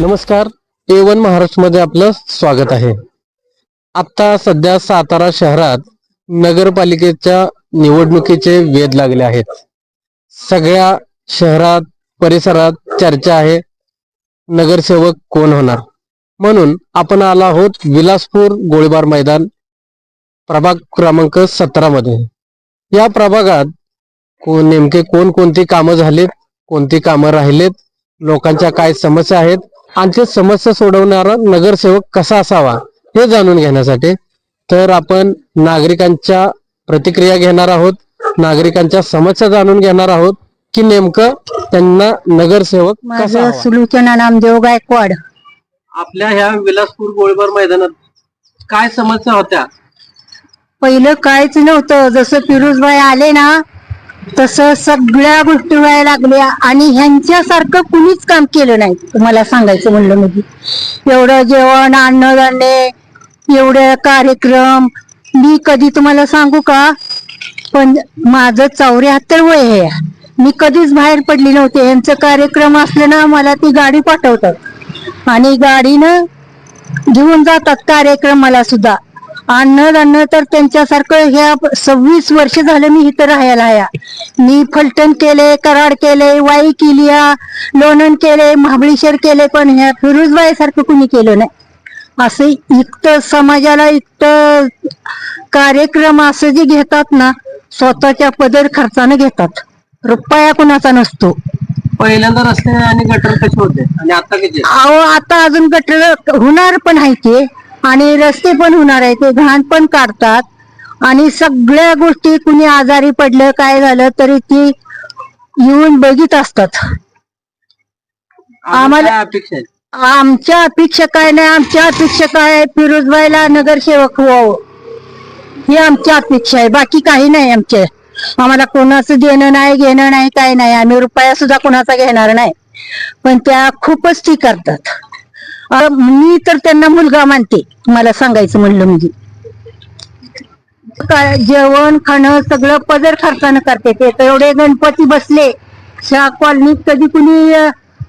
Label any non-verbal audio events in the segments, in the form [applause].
नमस्कार. ए वन महाराष्ट्रमध्ये आपलं स्वागत आहे. आता सध्या सातारा शहरात नगरपालिकेच्या निवडणुकीचे वेध लागले आहेत. सगळ्या शहरात परिसरात चर्चा आहे. नगरसेवक कोण होणार? म्हणून आपण आलो आहोत विलासपूर गोळीबार मैदान प्रभाग क्रमांक सतरा मध्ये या प्रभागात को- नेमके कोण कोणती कामं झालीत कोणती कामं राहिलेत लोकांच्या काय समस्या आहेत ते समस्या सोडवणारा नगरसेवक कसा असावा हे जाणून घेण्यासाठी तर आपण नागरिकांच्या प्रतिक्रिया घेणार आहोत नागरिकांच्या समस्या जाणून घेणार आहोत की नेमकं त्यांना नगरसेवक कसा माझं. सुलोचना नामदेव गायकवाड. आपल्या ह्या विलासपूर गोळीबार मैदानात काय समस्या होत्या? पहिलं काहीच नव्हतं. जसं फिरोजबाई आले ना तसं सगळ्या गोष्टी व्हायला लागल्या आणि ह्यांच्यासारखं कुणीच काम केलं नाही तुम्हाला सांगायचं म्हणलं मी. एवढं जेवण अन्नधान्य एवढे कार्यक्रम मी कधी तुम्हाला सांगू का? पण माझं चौऱ्याहत्तर वय आहे मी कधीच बाहेर पडली नव्हते. यांचं कार्यक्रम असलं ना मला ती गाडी पाठवतात. आणि गाडीनं घेऊन जातात कार्यक्रमाला सुद्धा. अन्नधान्य तर त्यांच्यासारखं ह्या सव्वीस वर्ष झालं मी इथं राहायला आहे. मी फलटण केले कराड केले वाई केली लोणन केले महाबळेश्वर केले पण ह्या फिरोजबाई सारखं कुणी केलं नाही. असं इतकं समाजाला इतकं कार्यक्रम असं जे घेतात ना स्वतःच्या पदर खर्चानं घेतात. रुपया कुणाचा नसतो. पहिल्यांदा रस्ते आणि गटर कसे होते? आणि आता किती? अहो आता अजून गटर होणार पण आहे ते आणि रस्ते पण होणार आहे ते घाण पण काढतात. आणि सगळ्या गोष्टी कुणी आजारी पडलं काय झालं तरी ती येऊन बघित असतात. आम्हाला- काय अपेक्षा आहे आमच्या अपेक्षा काय नाही आमच्या अपेक्षा काय आहे? फिरोजबाईला नगरसेवक व्हावं. ही आमची अपेक्षा आहे बाकी काही नाही आमचे. आम्हाला कोणाचं देणं नाही घेणं नाही काय नाही. आम्ही रुपया सुद्धा कोणाचा घेणार नाही. पण त्या खूपच ती करतात. मी तर त्यांना मुलगा मानते. मला सांगायचं म्हणलं म्हणजे. जेवण खाणं सगळं पदर खर्चानं करते ते. एवढे गणपती बसले. ह्या कॉलनीत कधी कुणी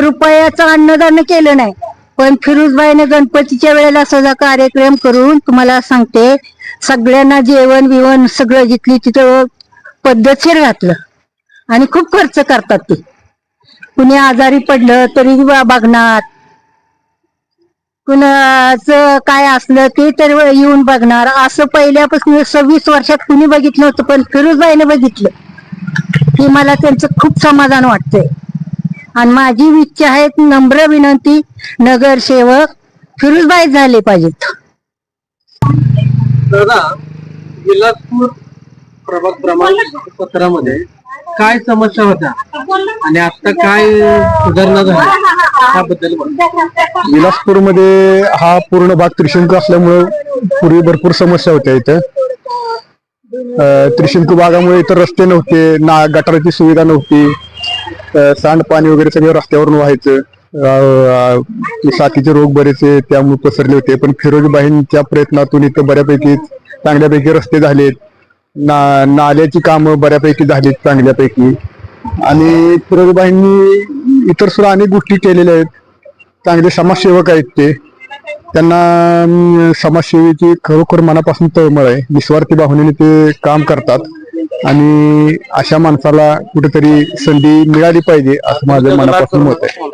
रुपयाचं अन्नदान केलं नाही. पण फिरोजबाईने गणपतीच्या वेळेला सगळा कार्यक्रम करून तुम्हाला सांगते सगळ्यांना जेवण बिवण सगळं जिथली तिथं पद्धतशीर घातलं. आणि खूप खर्च करतात ते. कुणी आजारी पडलं तरी बा- बघणार. कुणाचं काय असलं ते तर येऊन बघणार. असं पहिल्यापासून सव्वीस वर्षात कुणी बघितलं होतं पण फिरोजबाईने बघितलं. हे मला त्यांचं खूप समाधान वाटतंय. आणि माझी इच्छा आहे नम्र विनंती नगरसेवक फिरोजबाई झाले पाहिजेत. दादा विलासपूर प्रभाग क्रमांक सतरा काय समस्या होत्या? आणि आता काय सुधारणा झाली? त्याबद्दल बोला. विलासपूरमध्ये हा पूर्ण भाग त्रिशंकू असल्यामुळे पूर्वी भरपूर समस्या होत्या इथं. त्रिशंकू भागामुळे इतर रस्ते नव्हते ना गटाराची सुविधा नव्हती सांडपाणी वगैरे सगळं रस्त्यावरून व्हायचं. साथीचे रोग बरेचसे त्यामुळे पसरले होते पण फिरोजबाईंच्या प्रयत्नातून इथं बऱ्यापैकी चांगल्यापैकी रस्ते झालेत. ना नाल्याची कामं बऱ्यापैकी झालीत चांगल्यापैकी. आणि फिरोजबाईंनी इतर सुद्धा अनेक गोष्टी केलेल्या आहेत. चांगले समाजसेवक आहेत ते. त्यांना समाजसेवेची खरोखर मनापासून तळमळ आहे. निस्वार्थी भावनेने ते काम करतात. आणि अशा माणसाला कुठेतरी संधी मिळाली पाहिजे असं माझं मनापासून मत आहे.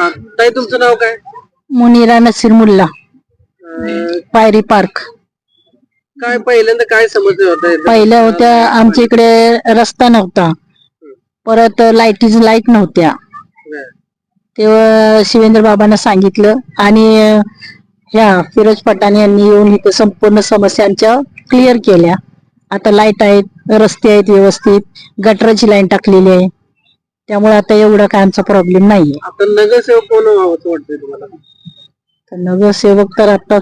हा, ताई तुमचं नाव काय? मुनिरा नसीर मुल्ला. अं, पायरी पार्क. काय पहिल्यांदा काय होत्या इथं? पहिल्या होत्या आमच्या इकडे रस्ता नव्हता. परत लाईटीच लाइट नव्हत्या. तेव्हा शिवेंद्र बाबांना सांगितलं आणि ह्या फिरोज पठाण यांनी येऊन इथं संपूर्ण समस्यांच्या क्लिअर केल्या. आता लाइट आहेत रस्ते आहेत व्यवस्थित गटराची लाईन टाकलेली आहे. त्यामुळे आता एवढा काय आमचा प्रॉब्लेम नाहीये. आता नगरसेवक कोण व्हावं असं वाटतंय तुम्हाला? तर नगरसेवक तर आता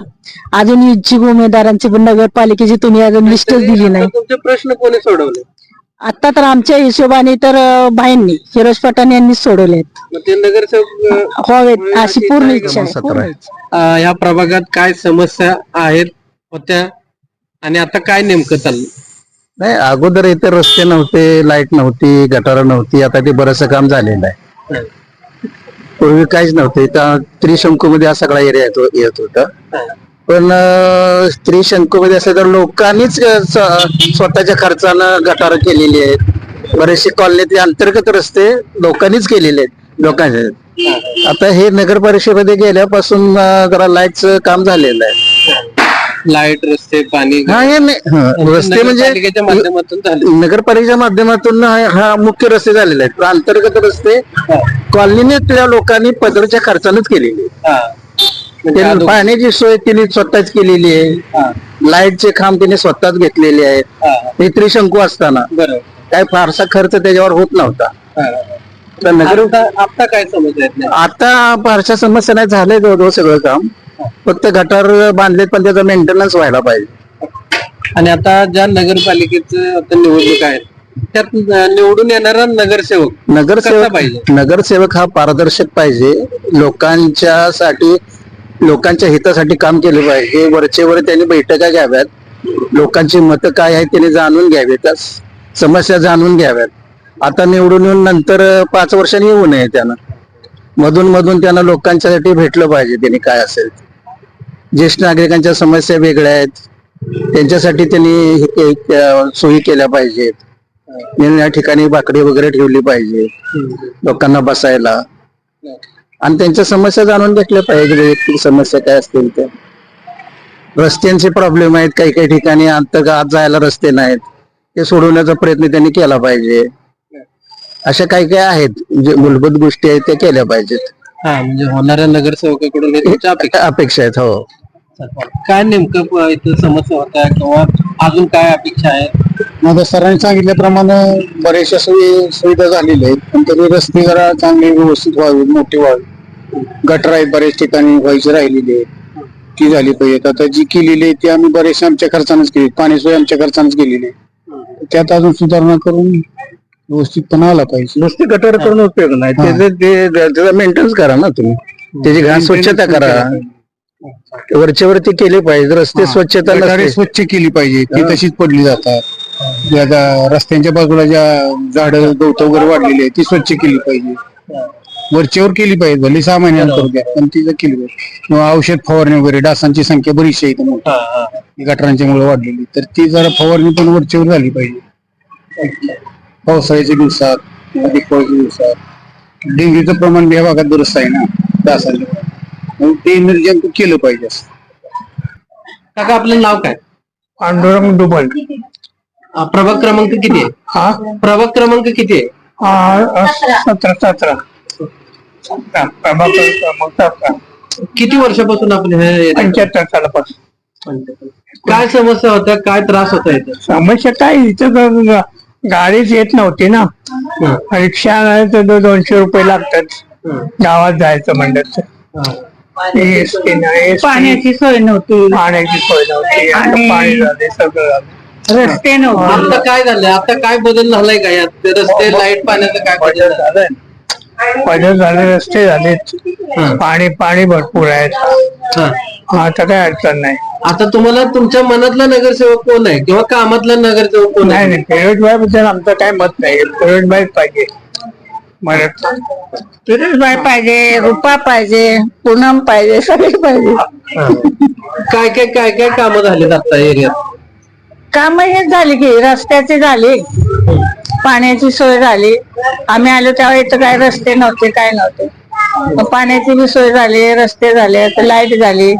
अजून इच्छुक उमेदवारांची पण नगरपालिकेची तुम्ही अजून लिस्टच दिली नाही. आता तुमचे प्रश्न कोणी सोडवले? आता तर आमच्या हिशोबाने तर अं, भाईंनी फिरोज पठाण यांनी सोडवलेत मग ते नगरसेवक अ, अशी पूर्ण इच्छा आहे. अ, या प्रभागात काय समस्या आहेत होत्या आणि आता काय नेमकं चाललं नाही अगोदर इथे रस्ते नव्हते लाइट नव्हती गटार नव्हती आता ते बरंचसं काम झालेलं आहे. पूर्वी काहीच नव्हतं इथं त्रिशंकू मध्ये हा सगळा एरिया येतो येत होता. पण त्रिशंकू मध्ये असं तर लोकांनीच स्वतःच्या खर्चानं गटार केलेली आहेत. बरेचसे कॉलनीतले अंतर्गत रस्ते लोकांनीच केलेले आहेत लोकांचे. आता हे नगर परिषदेमध्ये गेल्यापासून जरा लाईटचं काम झालेलं आहे. लाइट रस्ते पाणी हा हे नाही हं, रस्ते म्हणजे नगरपालिकेच्या माध्यमातून झाले. नगरपालिकेच्या माध्यमातून हा हा मुख्य रस्ते झालेले आहेत. अंतर्गत रस्ते कॉलनीने त्या लोकांनी पदरच्या खर्चानच केलेली आहे. हा. म्हणजे त्यांनी अगोदर- पाण्याची सोय त्यांनी स्वतःच केलेली आहे. हा, लाईटचे खांब त्यांनी स्वतःच घेतलेले आहेत. हा, हे त्रिशंकू असताना. बरोबर. काय फारसा खर्च त्याच्यावर होत नव्हता. हा. तर नगर आता आता काय समज येत नाही आता फारशा समस्या नाही झालंय जवळजवळ सगळं काम. फक्त गटार बांधलेत पण त्याचा मेंटेनन्स व्हायला पाहिजे. आणि आता ज्या नगरपालिकेचं आता निवडणूक आहेत त्यात निवडून येणारा नगरसेवक कसा नगरसेवक पाहिजे? नगरसेवक हा पारदर्शक पाहिजे. लोकांच्या साठी लोकांच्या हितासाठी काम केलं पाहिजे. वरचे वर त्यांनी बैठका घ्याव्यात. लोकांची मतं काय आहेत त्यांनी जाणून घ्यावेत. समस्या जाणून घ्याव्यात. आता निवडून येऊन नंतर पाच वर्षांनी येऊ नये त्यानं. मधून मधून त्यांना लोकांच्यासाठी भेटलं पाहिजे त्यांनी काय असेल ते. ज्येष्ठ नागरिकांच्या समस्या वेगळ्या आहेत. त्यांच्यासाठी त्यांनी सोयी केल्या पाहिजेत. या ठिकाणी बाकडी वगैरे ठेवली पाहिजे. लोकांना बसायला. आणि त्यांच्या समस्या जाणून घेतल्या पाहिजे वैयक्तिक समस्या काय असतील त्या. रस्त्यांचे प्रॉब्लेम आहेत. काही काही ठिकाणी अंतर्गत जायला रस्ते नाहीत. ते सोडवण्याचा प्रयत्न त्यांनी केला पाहिजे. अशा काही काही आहेत. जे मूलभूत गोष्टी आहेत त्या केल्या पाहिजेत. हा म्हणजे होणाऱ्या नगरसेवकाकडून अपेक्षा आहेत हो. काय नेमकं प- इथं समस्या होत्या किंवा अजून काय अपेक्षा आहेत माझ्या सरांनी सांगितल्याप्रमाणे बऱ्याचशा सोयी सुविधा झालेल्या आहेत पण तरी रस्ते जरा चांगले व्यवस्थित व्हावे मोठे व्हावे गटर आहेत बऱ्याच ठिकाणी व्हायची राहिलेली आहेत ती झाली पाहिजेत आता जी केलेली आहे ती आम्ही बरेचसे आमच्या खर्चानंच केली पाणी सोय आमच्या खर्चानंच केलेली आहे त्यात अजून सुधारणा करून व्यवस्थितपणा आला पाहिजे नुसते गटर करून उपयोग नाही त्याचे ते- त्याचा मेंटेनन्स करा ना तुम्ही त्याची घाण स्वच्छता करा वरती केले पाहिजे रस्ते स्वच्छता गटारे नसते स्वच्छ केली पाहिजे ती तशीच पडली जातात. या जा- रस्त्यांच्या बाजूला ज्या झाड गवत वगैरे वाढलेली आहे ती स्वच्छ केली पाहिजे. वरच्यावर केली पाहिजे भले सहा महिन्यानंतर द्या पण ती जर केली पाहिजे. किंवा औषध फवारणी वगैरे डासांची संख्या बरीचशी आहे इथं मोठी. ही गटारांच्या मुळे वाढलेली. तर ती जरा फवारणी पण वरच्यावर झाली पाहिजे. पावसाळ्याच्या दिवसात अधिक पावसाच्या दिवसात. डेंग्यूचं प्रमाण या भागात बरंच आहे ना डासांच्या. मग ते निर्जंतुक केलं पाहिजे असं. काका आपलं नाव काय? पांडुरंग डुबल. अ, प्रभाग क्रमांक किती आहे? हा प्रभाग क्रमांक किती आहे? सतरा सतरा. प्रभाकर क्रमांक सतरा. किती वर्षापासून आपण हे area- पंच्याहत्तर सालापासून. काय समस्या होत्या? काय त्रास होता इथं? समस्या काय इथं तर गा- गाडीच येत नव्हती ना. रिक्षा नाही तर दो- दोनशे रुपये लागतात. गावात जायचं म्हणलं तर. एसटी नाही ST पाण्याची सोय नव्हती. पाण्याची सोय नव्हती. आता आणि- पाणी झाले सगळं. झालं. रस्ते नव्हते. आता काय झालंय आता काय बदल झालाय का? यात ते रस्ते लाइट पाण्याचं काय बदल झालं? झालंय पहिले झाले रस्ते झालेत. पाणी पाणी भरपूर आहे हा. आता काय अडचण नाही. आता तुम्हाला तुमच्या मनातला नगरसेवक कोण आहे? किंवा कामातला नगरसेवक कोण नाही आहे? नाही फिरोजबाई बद्दल आमचं काय मत नाही. फिरोजबाई पाहिजे. मराठ पाहिजे रुपा पाहिजे पूनम पाहिजे सगळे पाहिजे. काय काय काय काय कामं झालीत आता एरियात? काम हे झाली की रस्त्याची झाली. पाण्याची सोय झाली. आम्ही आलो तेव्हा इथं काय रस्ते नव्हते काय नव्हते. मग पाण्याची बी सोय झाली रस्ते झाले आता लाइट झाली.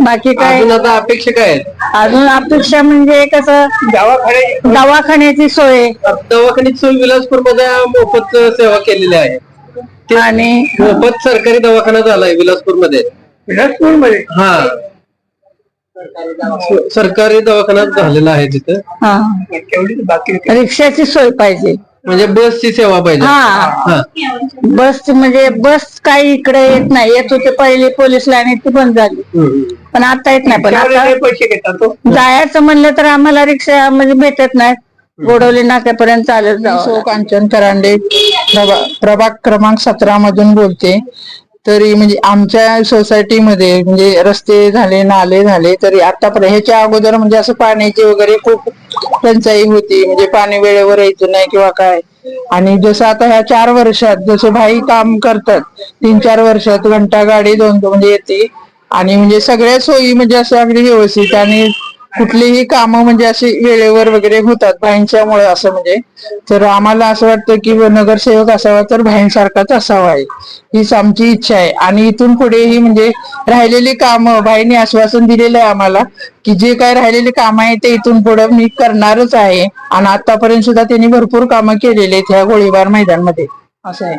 बाकी काय? अजून आता अपेक्षा काय आहेत? अजून अपेक्षा म्हणजे कसं दवाखाने दवाखान्याची सोय. दवाखान्याची सोय विलासपूरमध्ये मोफत सेवा केलेली आहे. आणि मोफत सरकारी दवाखाना झालाय विलासपूरमध्ये. विलासपूरमध्ये? हा. सरकारी दवाखाना झालेला आहे तिथं. हा. बाकी रिक्षाची सोय पाहिजे. म्हणजे बसची सेवा पाहिजे. हा. हा. बस म्हणजे बस काही इकडे येत नाही. येत होते पहिली पोलीस लाईन ती बंद झाली. हम्म. पण आता येत नाही पण आता पैसे घेतात तो जायचं म्हणलं तर आम्हाला रिक्षा म्हणजे भेटत नाही. गोडवली नाक्यापर्यंत चालत मी सौ जावं कांचन करांडे प्रभा- प्रभाग क्रमांक सतरा मधून बोलते. तरी म्हणजे आमच्या सोसायटीमध्ये म्हणजे रस्ते झाले नाले झाले तरी आतापर्यंत ह्याच्या अगोदर म्हणजे असं पाण्याची वगैरे खूप टंचाई होती. म्हणजे पाणी वेळेवर यायचं नाही किंवा काय. आणि जसं आता ह्या चार वर्षात जसं भाई काम करतात तीन चार वर्षात घंटा गाडी दोन म्हणजे येते. आणि म्हणजे सगळ्या सोयी म्हणजे असं अगदी व्यवस्थित आणि कुठलीही कामं म्हणजे अशी वेळेवर वगैरे होतात भाईंच्यामुळे असं म्हणजे. तर आम्हाला असं वाटतं की नगरसेवक असावा तर भाईंसारखाच असावा आहे. हीच आमची इच्छा आहे. आणि इथून पुढेही म्हणजे राहिलेली कामं भाईंनी आश्वासन दिलेलं आहे आम्हाला की जे काय राहिलेली कामं आहे ते इथून पुढे मी करणारच आहे. आणि आतापर्यंत सुद्धा त्यांनी भरपूर कामं केलेली आहेत ह्या गोळीबार मैदानमध्ये. असं आहे.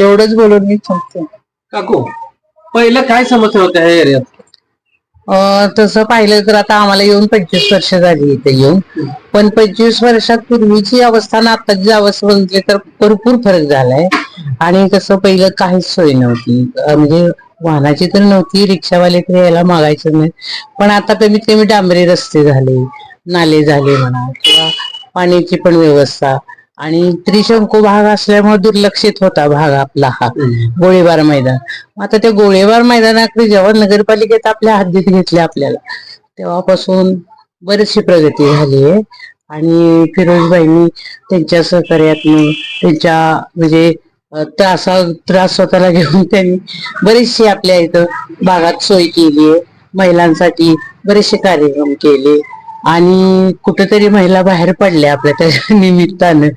एवढंच बोलून मी थांबते. काकू पहिलं काय समस्या होत्या ह्या एरियात अं, तसं पाहिलं तर आता आम्हाला येऊन पंचवीस वर्ष झाली इथे येऊन. पण पंचवीस वर्षात पूर्वीची अवस्था आणि आताची अवस्था बघितली तर भरपूर फरक झालाय. आणि कसं पहिलं काहीच सोय नव्हती. अं, म्हणजे वाहनाची तर नव्हती रिक्षावाले तर यायला मागायचं नाही पण आता कमीत कमी डांबरी रस्ते झाले नाले झाले म्हणा किंवा पाण्याची पण व्यवस्था. आणि त्रिशंकू भाग असल्यामुळे दुर्लक्षित होता भाग आपला हा गोळीबार मैदान. आता त्या गोळीबार मैदानाकडे जेव्हा नगरपालिकेत आपल्या हद्दीत घेतले आपल्याला तेव्हापासून बरीचशी प्रगती झाली आहे. आणि फिरोजबाईंनी त्यांच्या सहकार्यातनं त्यांच्या म्हणजे त्रासा त्रास स्वतःला घेऊन त्यांनी बरीचशी आपल्या इथं भागात सोय केली आहे. महिलांसाठी बरेचसे कार्यक्रम केले. आणि कुठेतरी महिला बाहेर पडल्या आपल्या त्या [laughs] निमित्तानं.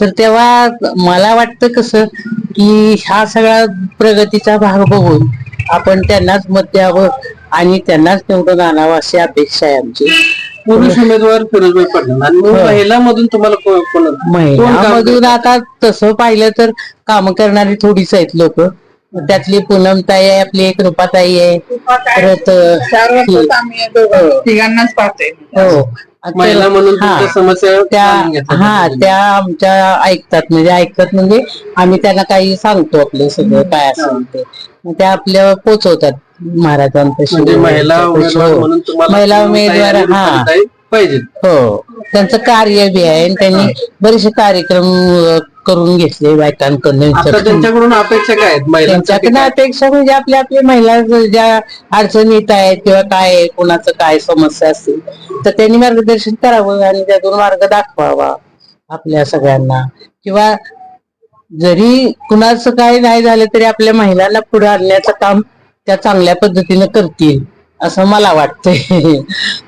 तर तेव्हा मला वाटतं कसं की हा सगळा प्रगतीचा भाग बघून आपण त्यांनाच मत द्यावं आणि त्यांनाच निवडून आणावं अशी अपेक्षा आहे आमची. पुरुष उमेदवार पडणार मग हो. महिलामधून तुम्हाला काम महिलामधून आता तसं पाहिलं तर काम करणारी थोडीच आहेत लोक. त्यातली पूनमताई आहे आपली एक रूपाताई आहे परत चार वर्षात ही- आम्ही या दोघं तिघांनाच पाहतोय. हो. महिला म्हणून हा. तुमच्या समस्या जाणून त्या घेतात. हा त्या आमच्या ऐकतात म्हणजे ऐकतात म्हणजे आम्ही त्यांना काही सांगतो आपलं सगळं काय असेल ते मग त्या आपल्या पोचवतात महाराजांपाशी. म्हणजे महिला उमेदवार हो. म्हणून तुम्हाला महिला पूनमताई उमेदवार हा. पाहिजे हो. त्यांचं कार्य बी आहे आणि त्यांनी बरेचसे कार्यक्रम अं, करून घेतले बायकांकडून. आता त्यांच्याकडून अपेक्षा काय आहेत महिलांसाठी? अपेक्षा म्हणजे आपल्या आपल्या महिला ज्या अडचणी येत आहेत किंवा काय आहे, कोणाचं काय समस्या असतील तर त्यांनी मार्गदर्शन करावं आणि त्यातून मार्ग दाखवावा आपल्या सगळ्यांना. किंवा जरी कुणाचं काय नाही झालं तरी आपल्या महिलांना पुढे आणण्याचं काम त्या चांगल्या पद्धतीनं करतील. असं मला वाटतंय.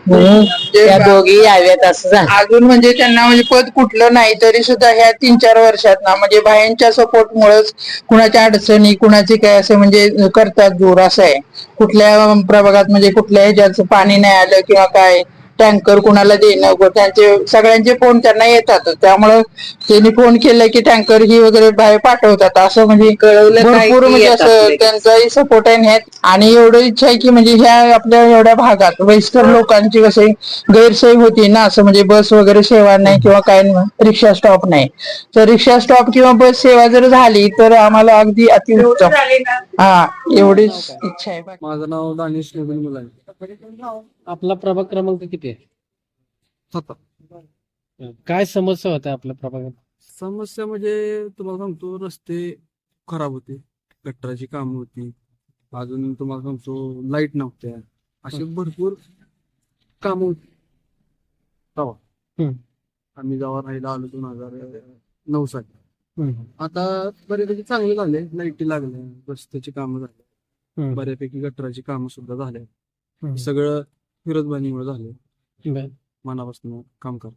म्हणून त्या दोघी याव्यात असं झालं. अजून म्हणजे त्यांना म्हणजे पद कुठलं नाही तरी सुद्धा ह्या तीन चार वर्षात ना म्हणजे बायांच्या सपोर्ट मुळेच कुणाच्या अडचणी कुणाचे काय असं म्हणजे करतात दूर असं आहे. कुठल्या प्रभागात म्हणजे कुठल्या ह्याच्याचं पाणी नाही आलं किंवा काय टँकर कुणाला देणं त्यांचे सगळ्यांचे फोन त्यांना येतात. त्यामुळं त्यांनी फोन केलं की टँकर ही वगैरे बाहेर पाठवतात. असं म्हणजे भरपूर म्हणजे असं त्यांचाही सपोर्ट आहे. आणि एवढं इच्छा आहे की म्हणजे ह्या आपल्या एवढ्या भागात वयस्कर लोकांची कसे गैरसोय होती ना असं म्हणजे बस वगैरे सेवा नाही किंवा काय रिक्षा स्टॉप नाही. तर रिक्षा स्टॉप किंवा बस सेवा जर झाली तर आम्हाला अगदी अतिउत्तम. हा एवढीच इच्छा आहे. माझं नाव दानिश आपला प्रभाग क्रमांक किती आहे? काय समस्या होत्या आपल्या प्रभागात? समस्या म्हणजे तुम्हाला सांगतो रस्ते खराब होते गटराची कामं होती. अजून तुम्हाला सांगतो लाइट नव्हत्या. अशी भरपूर कामं होती. हम्म. आम्ही जेव्हा राहायला आलो दोन हजार नऊ साली. आता बऱ्यापैकी चांगले झाले लाईटी लागल्या रस्त्याची कामं झाली. बऱ्यापैकी गटराची कामं सुद्धा झाले सगळं फिरोजबानीमुळे झाले. मनापासून काम कर.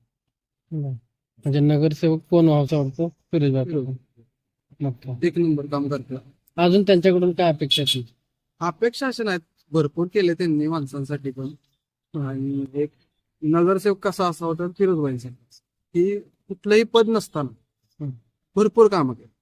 म्हणजे नगरसेवक कोण व्हायचं वाटतं? फिरोजबाई एक नंबर काम करतात अजून त्यांच्याकडून काय अपेक्षा आहे तुमची? अपेक्षा अशा नाहीत. भरपूर केले त्यांनी माणसांसाठी पण. आणि एक नगरसेवक कसा असावा तर फिरोजबाईंसाठी की कुठलंही पद नसताना. हम्म. भरपूर कामं केली.